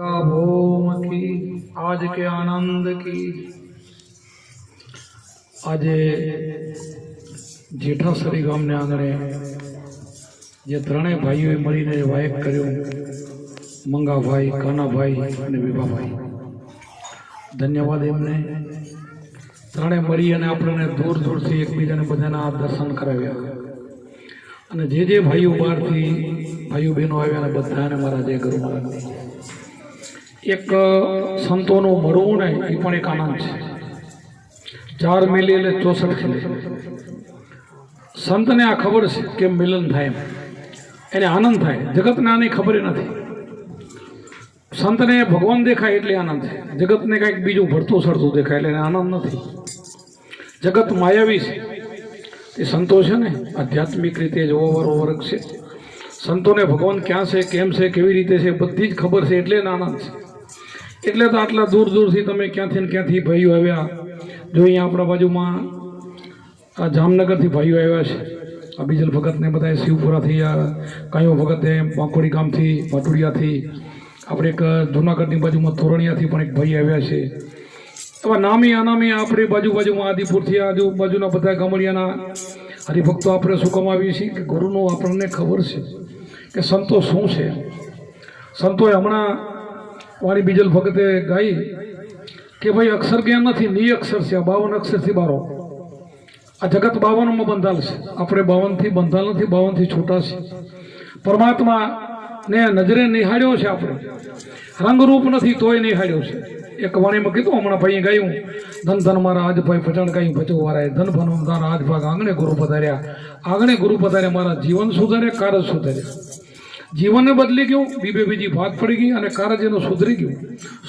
ભૂમ કી આજ કે આનંદ કી આજે જેઠાસરી ગામને આંગણે જે ત્રણેય ભાઈઓએ મળીને વાયક કર્યું, મંગાભાઈ, કાનાભાઈ અને વિભાભાઈ. ધન્યવાદ એમને. ત્રણેય મળી અને આપણને દૂર દૂરથી એકબીજાને બધાના દર્શન કરાવ્યા. અને જે જે ભાઈઓ બહારથી, ભાઈઓ બહેનો આવ્યા અને બધાને મારા જે ગુરુ એક સંતોનું મળવું ને એ પણ એક આનંદ છે. ચાર મિલી એટલે ચોસઠ ખીલે. સંતને આ ખબર છે કે મિલન થાય એમ. એને આનંદ થાય. જગતને આની ખબર નથી. સંતને ભગવાન દેખાય એટલે આનંદ છે જગતને કાંઈક બીજું ભરતું સરતું દેખાય એટલે એને આનંદ નથી. જગત માયાવી છે. એ સંતો છે ને, આધ્યાત્મિક રીતે જ જોવાવાળો વર્ગ છે. સંતોને ભગવાન ક્યાં છે, કેમ છે, કેવી રીતે છે, બધી જ ખબર છે એટલે આનંદ છે. એટલે તો આટલા દૂર દૂરથી તમે ક્યાંથી ને ક્યાંથી ભાઈઓ આવ્યા? જો અહીંયા આપણા બાજુમાં આ જામનગરથી ભાઈઓ આવ્યા છે. આ બીજલ ભગતને બધા શિવપુરાથી આ કાયો ભગતે પાંકોડી ગામથી પાટુડિયાથી આપણે એક જુનાગઢની બાજુમાં તોરણિયાથી પણ એક ભાઈ આવ્યા છે. એવા નામી અનામી આપણી બાજુ બાજુમાં આદિપુરથી આજુબાજુના બધા ગામડિયાના હરિભક્તો આપણે શું કમાવીએ છીએ કે ગુરુનો આપણને ખબર છે કે સંતો શું છે? સંતોએ હમણાં વાણી બીજલ ભગતે ગાઈ કે ભાઈ અક્ષર જ્ઞાન નથી, ની અક્ષર છે, આ બાવન અક્ષરથી બારો. આ જગત બાવનમાં બંધાલ છે. આપણે બાવનથી બંધાલ નથી, બાવનથી છૂટા છે પરમાત્મા ને નજરે નિહાળ્યો છે આપણે. રંગરૂપ નથી, તોય નિહાળ્યો છે. એક વાણીમાં કીધું, હમણાં ભાઈ ગાયું, ધન ધન મારા આજ ભાઈ ફટાણ ગાયું ભજો વારાય ધન ભન ધન આજ ભાગ આંગણે ગુરુ પધાર્યા. આંગણે ગુરુ પધાર્યા, મારા જીવન સુધારે કાર્ય સુધાર્યા. જીવનને બદલી ગયું, બીબે બીજી ભાગ પડી ગઈ અને કારજ એનું સુધરી ગયું.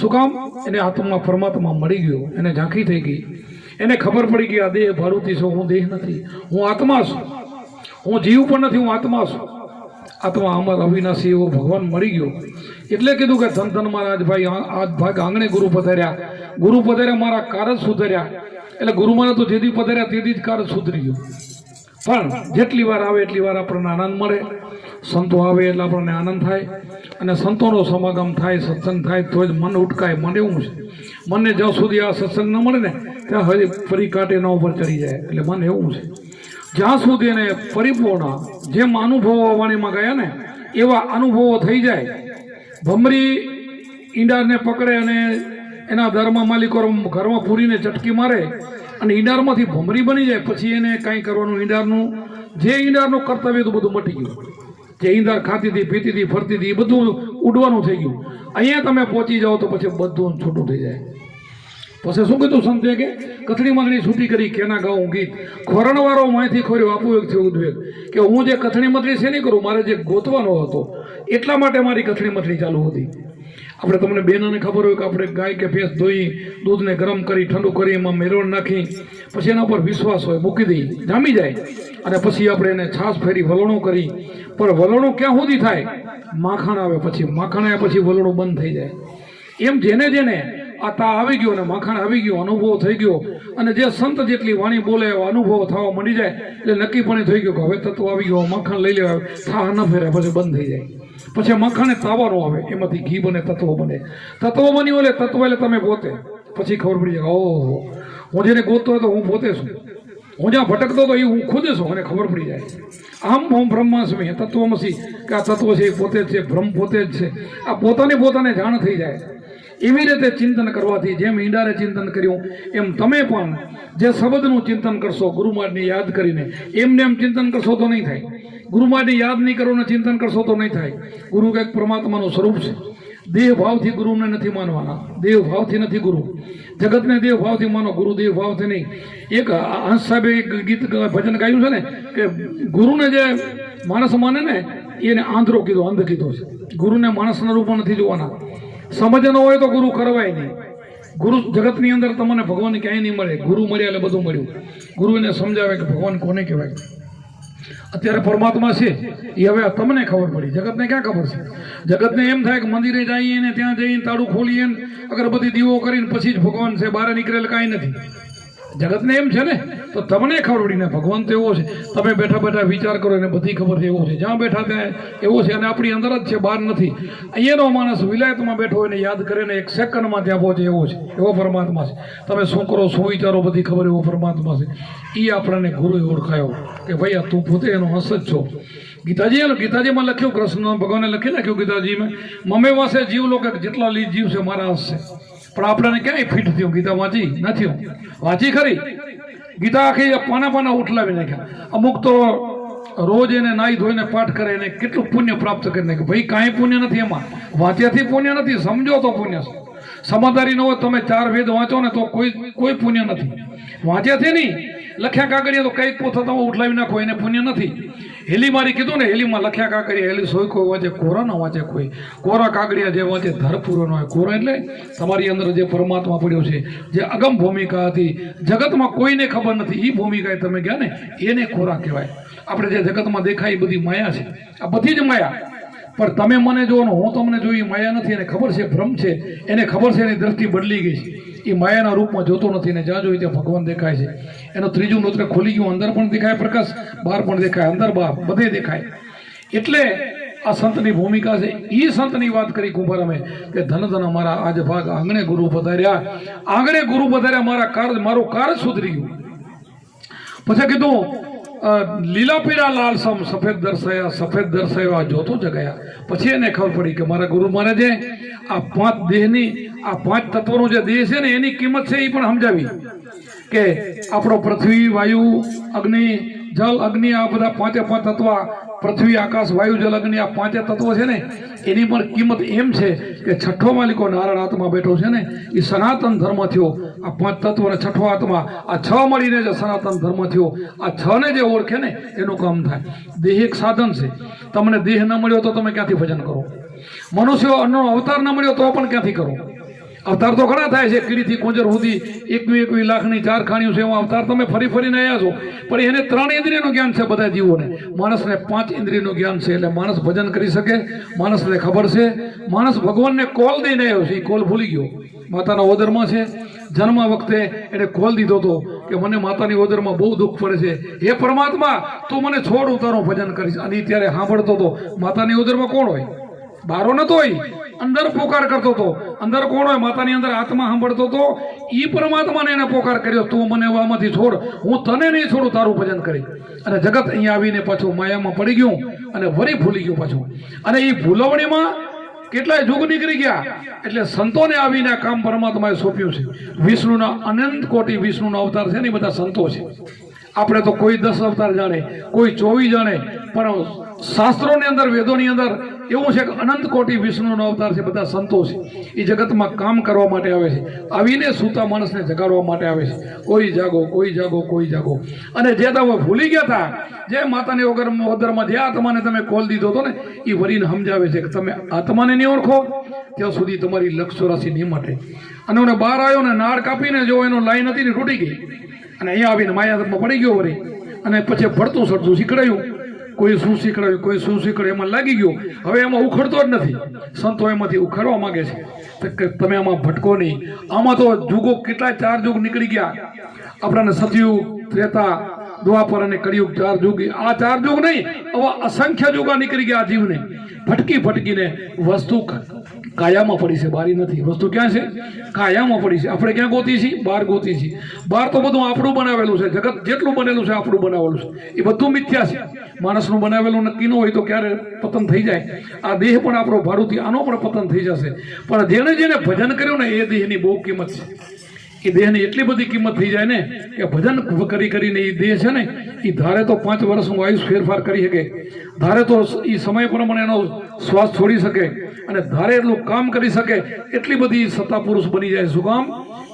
શું કામ? એને આત્મા પરમાત્મા મળી ગયો, એને ઝાંખી થઈ ગઈ. એને ખબર પડી ગઈ આ દેહ ભરૂતી છું, હું દેહ નથી, હું આત્મા છું. હું જીવ પણ નથી, હું આત્મા છું. આત્મા અમર અવિનાશી એવો ભગવાન મળી ગયો. એટલે કીધું કે ધન ધન મારા આજ ભાઈ, આ- ભાગ આંગણે ગુરુ પધાર્યા. ગુરુ પધાર્યા, મારા કારજ સુધર્યા. એટલે ગુરુ મારા તો જેથી પધાર્યા તેથી જ કારજ સુધરી ગયું. પણ જેટલી વાર આવે એટલી વાર આપણને આનંદ મળે. સંતો આવે એટલે આપણને આનંદ થાય અને સંતોનો સમાગમ થાય, સત્સંગ થાય, તો જ મન ઉટકાય. મન એવું છે, મનને જ્યાં સુધી આ સત્સંગ ન મળે ને, ત્યાં હજી ફરી કાંટે એના ઉપર ચડી જાય. એટલે મન એવું છે. જ્યાં સુધી એને પરિપૂર્ણ, જેમ અનુભવો વાણીમાં ગયા ને, એવા અનુભવો થઈ જાય. ભમરી ઈંડાને પકડે અને એના દરમાં માલિકો ઘરમાં પૂરીને ચટકી મારે અને ઈંડારમાંથી ભમરી બની જાય, પછી એને કાંઈ કરવાનું ઈંડારનું, જે ઈંડારનું કર્તવ્ય હતું બધું મટી ગયું. જે ઈંડાર ખાતી હતી પીતી હતી ફરતી હતી એ બધું ઉડવાનું થઈ ગયું. અહીંયા તમે પહોંચી જાઓ તો પછી બધું છૂટું થઈ જાય. પછી શું કીધું સંતે કે, કથળી મગડી છૂટી કરી, કેના ગાઉં ગીત ખોરણવાળો માહિતી ખોર્યો, આપું એક થયું ઉદ્વેગ. કે હું જે કથળી મથળી છે નહીં કરું, મારે જે ગોતવાનો હતો, એટલા માટે મારી કથળી મથળી ચાલુ હતી. આપણે તમને બેનાને ખબર હોય કે આપણે ગાય કે ભેંસ ધોઈ, દૂધને ગરમ કરી, ઠંડુ કરી, એમાં મેરવણ નાખી, પછી એના પર વિશ્વાસ હોય, મૂકી દઈ, જામી જાય. અને પછી આપણે એને છાશ ફેરી વલણું કરી. પણ વલણું ક્યાં સુધી થાય? માખણ આવે પછી. માખણ આવ્યા પછી વલણું બંધ થઈ જાય. એમ જેને જેને આ તા આવી ગયો અને માખણ આવી ગયો, અનુભવ થઈ ગયો. અને જે સંત જેટલી વાણી બોલે, એવો અનુભવ થવા મળી જાય. એટલે નક્કીપણે થઈ ગયું કે હવે તત્વ આવી ગયો, માખણ લઈ લેવા થા ન ફેરે પછી બંધ થઈ જાય. પછી મખણ તાવાનો આવે. એમાંથી ઘી બને, તત્વ બને. તત્વ બન્યું એટલે તત્વ એટલે તમે પોતે. પછી ખબર પડી જાય, ઓહો. હું જેને ગોતતો હતો હું પોતે છું. હું જ્યાં ભટકતો હતો એ હું ખુદ છું, મને ખબર પડી જાય. આમ હું બ્રહ્માસ્મી તત્વમસી કે આ તત્વ છે એ પોતે જ છે, બ્રહ્મ પોતે જ છે. આ પોતાને પોતાને જાણ થઈ જાય. એવી રીતે ચિંતન કરવાથી, જેમ ઈંડારે ચિંતન કર્યું, એમ તમે પણ જે શબ્દનું ચિંતન કરશો, ગુરુમાર્ગને યાદ કરીને, એમને એમ ચિંતન કરશો તો નહીં થાય. ગુરુમાળને યાદ નહીં કરો ને ચિંતન કરશો તો નહીં થાય. ગુરુ કંઈક પરમાત્માનું સ્વરૂપ છે. દેહ ભાવથી ગુરુને નથી માનવાના. દેહ ભાવથી નથી ગુરુ. જગતને દેહ ભાવથી માનો, ગુરુ દેહ ભાવથી નહીં. એક હંસ સાહેબે એક ગીત ભજન ગાયું છે ને, કે ગુરુને જે માણસ માને ને, એને આંધળો કીધો, અંધ કીધો છે. ગુરુને માણસના રૂપમાં નથી જોવાના. સમજ ન હોય તો ગુરુ કરવાય નહીં. ગુરુ જગતની અંદર તમને ભગવાન ક્યાંય નહીં મળે. ગુરુ મળ્યા એટલે બધું મળ્યું. ગુરુને સમજાવે કે ભગવાન કોને કહેવાય? અત્યારે પરમાત્મા છે. એ હવે તમને ખબર પડી. જગતને ક્યાં ખબર છે? જગતને એમ થાય કે મંદિરે જઈએ ને ત્યાં જઈને તાળું ખોલીએ ને અગરબત્તી દીવો કરીને પછી જ ભગવાન છે. બહાર નીકળેલ કાંઈ નથી. જગતને એમ છે ને, તો તમને ખબર પડી ને ભગવાન તો એવો છે. તમે બેઠા બેઠા વિચાર કરો એને બધી ખબર છે, એવો છે. જ્યાં બેઠા ત્યાં એવો છે અને આપણી અંદર જ છે, બહાર નથી. અહીંયાનો માણસ વિલાયતમાં બેઠો હોય ને યાદ કરીને એક સેકન્ડમાં ત્યાં પહોંચે એવો છે, એવો પરમાત્મા છે. તમે શું કરો, શું વિચારો, બધી ખબર એવો પરમાત્મા છે. એ આપણને ગુરુએ ઓળખાયો કે ભાઈ આ તું પોતે એનો હસ જ છો. ગીતાજી ગીતાજીમાં લખ્યું, કૃષ્ણ ભગવાને લખી નાખ્યું ગીતાજીમાં, મમે વાસે જીવ લોકો જેટલા લી જીવ છે મારા હંસ. છે પણ આપણને ક્યાંય ફિટ થયું? ગીતા વાંચી? નથી વાંચી ખરી? ગીતા આખી પાના પાના ઉઠલાવી નાખ્યા. અમુક તો રોજ એને નાઈ ધોઈને પાઠ કરે, એને કેટલું પુણ્ય પ્રાપ્ત કરી નાખ્યું. ભાઈ, કાંઈ પુણ્ય નથી એમાં. વાંચ્યાથી પુણ્ય નથી, સમજો તો પુણ્ય છે. સમજદારી ન હોય તમે ચાર વેદ વાંચો ને તો કોઈ કોઈ પુણ્ય નથી. વાંચ્યાથી નહીં લખ્યા કાગળિયા તો કંઈક પોતા તમે ઉઠલાવી નાખો, એને પુણ્ય નથી. હેલી મારી કીધું ને, હેલીમાં લખ્યા કાગળિયા, હેલી સોય કોઈ વાંચે કોરા ન વાંચે કોઈ. કોરા કાગળિયા જે વાંચે ધરપૂરો ન હોય. કોરા એટલે તમારી અંદર જે પરમાત્મા પડ્યો છે, જે અગમ ભૂમિકા હતી. જગતમાં કોઈને ખબર નથી. એ ભૂમિકાએ તમે ગયા ને, એને ખોરા કહેવાય. આપણે જે જગતમાં દેખાય એ બધી માયા છે. આ બધી જ માયા. પણ તમે મને જો ને, હું તમને જોઈ માયા નથી. એને ખબર છે, ભ્રમ છે. એને ખબર છે, એની દ્રષ્ટિ બદલી ગઈ છે. એ માયાના રૂપમાં જોતો નથી ને જ્યાં જોઈએ ત્યાં ભગવાન દેખાય છે. એનું ત્રીજું નૃત્ય ખુલી ગયું, અંદર પણ દેખાય પ્રકાશ, બહાર પણ દેખાય, અંદર બહાર, બધે દેખાય. એટલે આ સંતની ભૂમિકા છે. એ સંતની વાત કરી કુંભાર અમે કે ધન ધન અમારા આજ ભાગ આંગણે ગુરુ પધાર્યા. આંગણે ગુરુ પધાર્યા, મારા કાર મારું કાર સુધરી ગયું. પછી કીધું લીલા પીળા લાલ સમ, સફેદ દર્શાયા સફેદ દર્શાવ્યા જોતો જગાયા. પછી એને ખબર પડી કે મારા ગુરુ મહારાજે, આ પાંચ દેહની, આ પાંચ તત્વોનો જે દેહ છે ને, એની કિંમત છે એ પણ સમજાવી. કે આપણો પૃથ્વી, વાયુ, અગ્નિ જલ, અગ્નિ આ બધા પાંચે પાંચ તત્વ, પૃથ્વી, આકાશ, વાયુ, જલ, અગ્નિ આ પાંચે તત્વો છે ને, એની પણ કિંમત એમ છે કે છઠ્ઠો માલિકો નારાયણ આત્મા બેઠો છે ને, એ સનાતન ધર્મ થયો. આ પાંચ તત્વ અને છઠ્ઠો આત્મા, આ છ મળીને જે સનાતન ધર્મ થયો, આ છ ને જે ઓળખે ને, એનું કામ થાય. દેહ એક સાધન છે. તમને દેહ ન મળ્યો તો તમે ક્યાંથી ભજન કરો? મનુષ્યો અન્નનો અવતાર ન મળ્યો તો પણ ક્યાંથી કરો? અવતાર તો ઘણા થાય છે. કીડીથી કુંજર સુધી એકવી એકવી લાખની ચાર ખાણીઓ છે એમાં અવતાર તમે ફરી ફરીને આવ્યા છો. પણ એને ત્રણ ઇન્દ્રિયનું જ્ઞાન છે બધા જીવોને. માણસને પાંચ ઇન્દ્રિયનું જ્ઞાન છે એટલે માણસ ભજન કરી શકે, માણસને ખબર છે. માણસ ભગવાનને કોલ દઈને આવ્યો છે. એ કોલ ભૂલી ગયો. માતાના ઓદરમાં છે. જન્મ વખતે એને કોલ દીધો હતો કે મને માતાની ઓદરમાં બહુ દુઃખ પડે છે. હે પરમાત્મા, તું મને છોડ હું તારું ભજન કરીશ. અને ત્યારે સાંભળતો હતો, માતાની ઓદરમાં કોણ હોય? બારો નતો હોય, અંદર પોકાર કરતો હતો. અંદર કોણ હોય? માતાની અંદર આત્મા સાંભળતો હતો. ઈ પરમાત્માને એને પોકાર કર્યો. તું મને આમાંથી છોડ, હું તને નહીં છોડું, તારું ભજન કરી. અને જગત અહીંયા આવીને પાછું માયામાં પડી ગયું અને વરી ભૂલી ગયું પાછું. અને એ ભૂલવણીમાં કેટલાય જુગ નીકળી ગયા. એટલે સંતોને આવીને કામ પરમાત્માએ સોંપ્યું છે. વિષ્ણુના અનંત કોટી વિષ્ણુનો અવતાર છે ને બધા સંતો છે. આપણે તો કોઈ દસ અવતાર જાણે, કોઈ ચોવીસ જાણે, પણ શાસ્ત્રોની અંદર, વેદોની અંદર એવું છે કે અનંત કોટી વિષ્ણુનો અવતાર છે, બધા સંતો એ જગતમાં કામ કરવા માટે આવે છે. આવીને સૂતા માણસને જગાડવા માટે આવે છે. કોઈ જાગો કોઈ જાગો કોઈ જાગો. અને જે તમે ભૂલી ગયા હતા, જે માતાની વગર વદરમાં જે આત્માને તમે કોલ દીધો હતો ને એ વરીને સમજાવે છે કે તમે આત્માને નહીં ઓળખો, ત્યાં સુધી તમારી લક્ષ રાશિ નહીં માટે. અને હું બહાર આવ્યો ને, નાળ કાપીને જો એનો લાઈન હતી ને તૂટી ગઈ. અને અહીંયા આવીને માયામાં પડી ગયો વળી. અને પછી ભળતું સડતું શીખડાયું. કોઈ શું શીખડાવ્યું કોઈ શું શીખડ્યું, એમાં લાગી ગયું. હવે એમાં ઉખડતો જ નથી. સંતો એમાંથી ઉખાડવા માંગે છે. તમે આમાં ભટકો નહીં. આમાં તો જુગો કેટલા ચાર જુગ નીકળી ગયા. આપણાને સતયુગ, ત્રેતા, દ્વાપર અને કળિયુગ ચાર જુગ. આ ચાર જુગ નહીં, આવા અસંખ્ય જુગા નીકળી ગયા આ જીવને. ભટકી ફટકીને વસ્તુ કાયામાં પડી છે, બારી નથી. વસ્તુ ક્યાં છે? કાયામાં પડી છે. આપણે ક્યાં ગોતી છીએ? બહાર ગોતી છીએ. બહાર તો બધું આપણું બનાવેલું છે. જગત જેટલું બનેલું છે, આપણું બનાવેલું છે. એ બધું મિથ્યા છે. માણસનું બનાવેલું નક્કી ન હોય તો ક્યારે પતન થઈ જાય? આ દેહ પણ આપણો ભાડુથી આનો પણ પતન થઈ જશે. પણ જેણે જેને ભજન કર્યું ને એ દેહની બહુ કિંમત છે. એ દેહની એટલી બધી કિંમત થઈ જાય ને કે ભજન કરી કરીને એ દેહ છે ને એ ધારે તો પાંચ વર્ષનું આયુષ ફેરફાર કરી શકે. ધારે તો એ સમય પ્રમાણે એનો શ્વાસ છોડી શકે. અને ધારે એટલું કામ કરી શકે, એટલી બધી સત્તા પુરુષ બની જાય. શું કામ?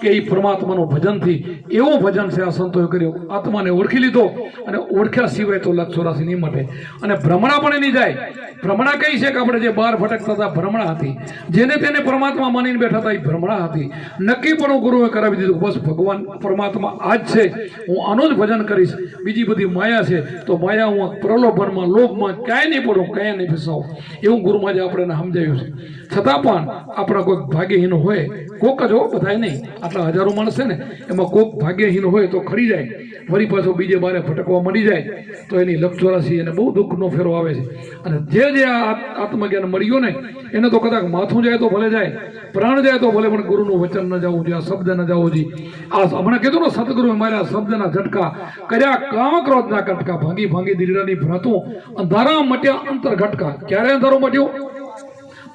કે એ પરમાત્માનું ભજનથી એવું ભજન છે આ સંતોએ કર્યું. આત્માને ઓળખી લીધો અને ઓળખ્યા સિવાય તો લક્ષ ચોરાસી નહીં મટે. અને ભ્રમણા પણ એની જાય. ભ્રમણા કઈ છે કે આપણે જે બહાર ભટકતા હતા ભ્રમણા હતી. જેને તેને પરમાત્મા માનીને બેઠા હતા એ ભ્રમણા હતી. નક્કી પણ ગુરુએ કરાવી દીધું બસ ભગવાન પરમાત્મા આ જ છે. હું આનું જ ભજન કરીશ. બીજી બધી માયા છે. તો માયા હું પ્રલોભનમાં, લોભમાં ક્યાંય નહીં પડું, ક્યાંય નહીં ફસાવું. એવું ગુરુમાં જે આપણે સમજાવ્યું છે. છતાં પણ આપણા કોઈક ભાગ્યહીન હોય, કોક જ હો, બધાય નહીં. આટલા હજારો માણસ છે ને, એમાં કોક ભાગ્યહીન હોય તો ખડી જાય. ફરી પાછો બીજે બારે ભટકવા મળી જાય. તો એની લક્ષરાશી એને બહુ દુઃખનો ફેરો આવે છે. અને જે જે આત્મજ્ઞાન મળ્યો ને, એને તો કદાચ માથું જાય તો ભલે જાય, પ્રાણ જાય તો ભલે, પણ ગુરુનું વચન ન જવું જોઈએ, આ શબ્દ ન જવું જોઈએ. આ હમણાં કીધું ને સદગુરુએ આ શબ્દના ઝટકા, કર્યા કામ કટકા, ભાંગી ભાંગી દીરડાની ભ્રાતું અંધારા મટ્યા અંતર ઘટકા. ક્યારે અંધારો મટ્યો?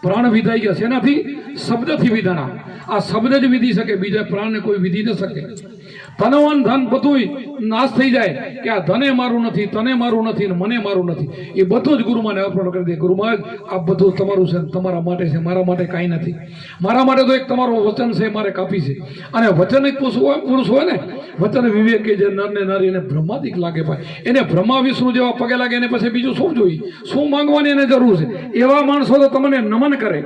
પ્રાણ વિધાઈ ગયા. શેનાથી? શબ્દથી વિધાણા આ શબ્દ જ વિધી શકે. બીજા પ્રાણને કોઈ વિધી ન શકે. ધનવાન ધન બધું નાશ થઈ જાય કે આ ધને મારું નથી, તને મારું નથી ને મને મારું નથી. એ બધું જ ગુરુમાને અર્પણ કરી દે. ગુરુમાં આ બધું તમારું છે તમારા માટે છે. મારા માટે કાંઈ નથી. મારા માટે તો એક તમારું વચન છે મારે કાપી છે. અને વચન એક પુરુષ હોય પુરુષ હોય ને, વચન વિવેક કે જે નરને નારી એને બ્રહ્માદિક લાગે ભાઈ. એને બ્રહ્મા વિષ્ણુ જેવા પગે લાગે, એને પછી બીજું શું જોઈએ? શું માંગવાની એને જરૂર છે? એવા માણસો તો તમને નમન કરે.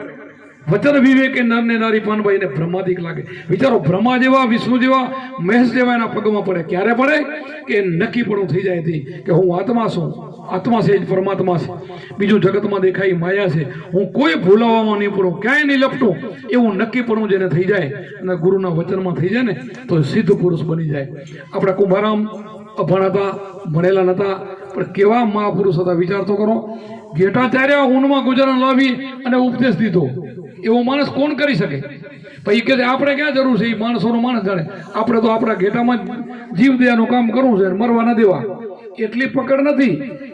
વચન વિવેકે નરને નારી પાનભાઈ એને બ્રહ્માદિક લાગે. વિચારો, બ્રહ્મા જેવા, વિષ્ણુ જેવા, મહેશ જેવા એના પગમાં પડે. ક્યારે પડે? કે નક્કી પણ થઈ જાય હતી કે હું આત્મા છું. આત્મા છે જ પરમાત્મા છે. બીજું જગતમાં દેખાય માયા છે. હું કોઈ ભૂલાવવામાં નહીં પડું. ક્યાંય નહીં લપટું. એવું નક્કી પણ જેને થઈ જાય અને ગુરુના વચનમાં થઈ જાય ને, તો સિદ્ધ પુરુષ બની જાય. આપણા કુંભારામ અભણ હતા, ભણેલા નહોતા પણ કેવા મહાપુરુષ હતા વિચાર તો કરો. ઘેટાચાર્યા ઊનમાં ગુજરાન લાવી અને ઉપદેશ દીધો. એવો માણસ કોણ કરી શકે? પછી કે આપણે ક્યાં જરૂર છે? એ માણસોનો માણસ જાણે. આપણે તો આપણા ઘેટામાં જીવ દયાનું કામ કરવું છે મરવા ન દેવા. એટલી પકડ નથી.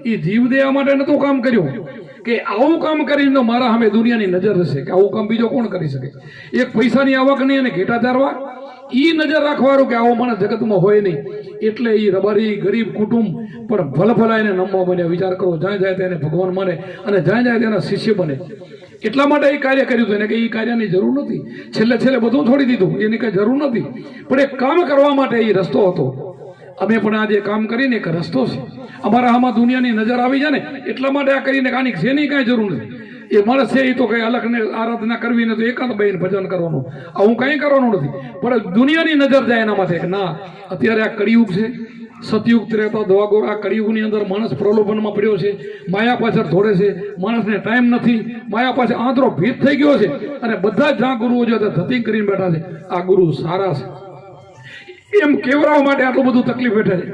એ જીવ દયા માટે નતું કામ કર્યું. કે આવું કામ કરીને તો મારા સામે દુનિયાની નજર હશે કે આવું કામ બીજો કોણ કરી શકે? એક પૈસાની આવક નહીં અને ઘેટા ચારવા? ઈ નજર રાખવાનું કે આવો માણસ જગતમાં હોય નહીં. એટલે એ રબારી, ગરીબ કુટુંબ પણ ભલભલાઈને નમવા બને વિચાર કરો, જ્યાં જાય તેને ભગવાન માને અને જ્યાં જાય તેના શિષ્ય બને. એટલા માટે એ કાર્ય કર્યું હતું. એને કે એ કાર્યની જરૂર નથી છેલ્લે છેલ્લે બધું છોડી દીધું. એની કઈ જરૂર નથી પણ એક કામ કરવા માટે એ રસ્તો હતો. અમે પણ આજે કામ કરીને એક રસ્તો છે. અમારા આમાં દુનિયાની નજર આવી જાય ને, એટલા માટે આ કરીને કાની છે નહીં કાંઈ જરૂર નથી. એ છે એ તો કંઈ અલગને આરાધના કરવી નથી એકાંત બહેન ભજન કરવાનું. આવું કંઈ કરવાનું નથી. પણ દુનિયાની નજર જાય એના માટે ના, અત્યારે આ કળિયુગ છે. સતયુગ ત્રેતા દવાગોર, આ કળિયુગની અંદર માણસ પ્રલોભનમાં પડ્યો છે. માયા પાછળ દોડે છે. માણસને ટાઈમ નથી. માયા પાસે આંતરો ભીત થઈ ગયો છે. અને બધા જ જ્યાં ગુરુઓ છે તે ધતી કરીને બેઠા છે. આ ગુરુ સારા છે. એમ કેવડાવવા માટે આટલું બધું તકલીફ બેઠે છે.